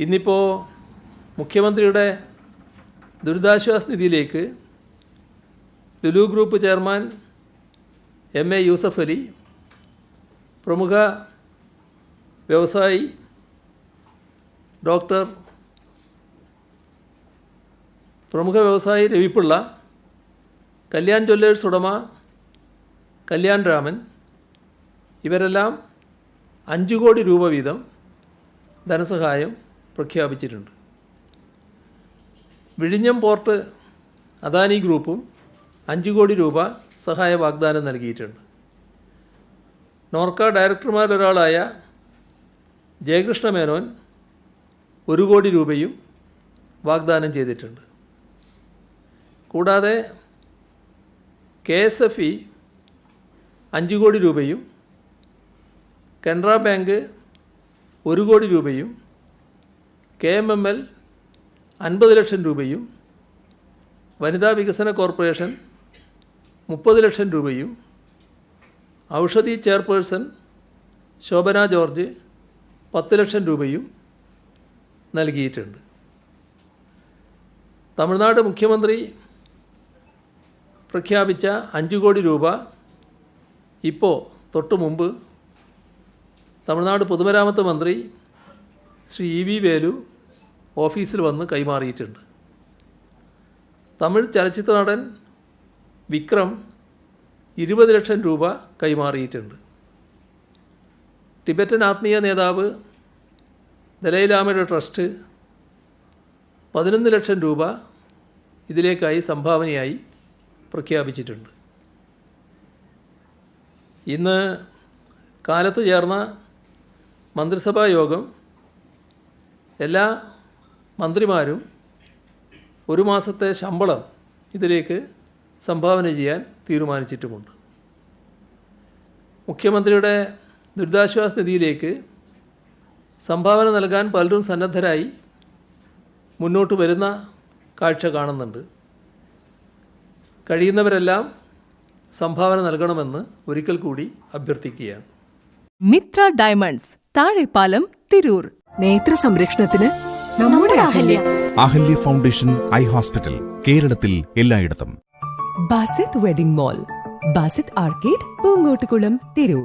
ഇന്നിപ്പോൾ മുഖ്യമന്ത്രിയുടെ ദുരിതാശ്വാസ നിധിയിലേക്ക് Lulu group chairman M A Yusuff Ali പ്രമുഖ വ്യവസായി ഡോക്ടർ പ്രമുഖ വ്യവസായി രവിപ്പിള്ള കല്യാൺ ജ്വല്ലേഴ്സ് ഉടമ കല്യാൺ രാമൻ ഇവരെല്ലാം അഞ്ച് കോടി രൂപ വീതം ധനസഹായം പ്രഖ്യാപിച്ചിട്ടുണ്ട്. വിഴിഞ്ഞം പോർട്ട് അദാനി ഗ്രൂപ്പും അഞ്ച് കോടി രൂപ സഹായ വാഗ്ദാനം നൽകിയിട്ടുണ്ട്. നോർക്ക ഡയറക്ടർമാരിലൊരാളായ ജയകൃഷ്ണ മേനോൻ ഒരു കോടി രൂപയും വാഗ്ദാനം ചെയ്തിട്ടുണ്ട്. കൂടാതെ കെ എസ് എഫ് ഇ അഞ്ച് കോടി രൂപയും കനറ ബാങ്ക് ഒരു കോടി രൂപയും കെ എം എം എൽ അൻപത് ലക്ഷം രൂപയും വനിതാ വികസന കോർപ്പറേഷൻ മുപ്പത് ലക്ഷം രൂപയും ഔഷധി ചെയർപേഴ്സൺ ശോഭന ജോർജ് പത്ത് ലക്ഷം രൂപയും നൽകിയിട്ടുണ്ട്. തമിഴ്നാട് മുഖ്യമന്ത്രി പ്രഖ്യാപിച്ച അഞ്ച് കോടി രൂപ ഇപ്പോൾ തൊട്ടു മുമ്പ് തമിഴ്നാട് പൊതുമരാമത്ത് മന്ത്രി ശ്രീ ഇ വി വേലു ഓഫീസിൽ വന്ന് കൈമാറിയിട്ടുണ്ട്. തമിഴ് ചലച്ചിത്ര നടൻ വിക്രം ഇരുപത് ലക്ഷം രൂപ കൈമാറിയിട്ടുണ്ട്. ടിബറ്റൻ ആത്മീയ നേതാവ് ദലൈലാമയുടെ ട്രസ്റ്റ് പതിനൊന്ന് ലക്ഷം രൂപ ഇതിലേക്കായി സംഭാവനയായി പ്രഖ്യാപിച്ചിട്ടുണ്ട്. ഇന്ന് കാലത്ത് ചേർന്ന മന്ത്രിസഭാ യോഗം എല്ലാ മന്ത്രിമാരും ഒരു മാസത്തെ ശമ്പളം ഇതിലേക്ക് സംഭാവന ചെയ്യാൻ തീരുമാനിച്ചിട്ടുമുണ്ട്. മുഖ്യമന്ത്രിയുടെ ദുരിതാശ്വാസ നിധിയിലേക്ക് സംഭാവന നൽകാൻ പലരും സന്നദ്ധരായി മുന്നോട്ട് വരുന്ന കാഴ്ച കാണുന്നുണ്ട്. കഴിയുന്നവരെല്ലാം സംഭാവന നൽകണമെന്ന് ഒരിക്കൽ കൂടി അഭ്യർത്ഥിക്കുകയാണ്. മിത്ര ഡയമണ്ട്സ് താഴെപ്പാലം തിരൂർ. നേത്ര സംരക്ഷണത്തിന് നമ്മുടെ Ahalia. Ahalia. Foundation eye hospital കേരളത്തിൽ എല്ലായിടത്തും. Basith wedding mall Basith arcade Poongottukulam Tirur.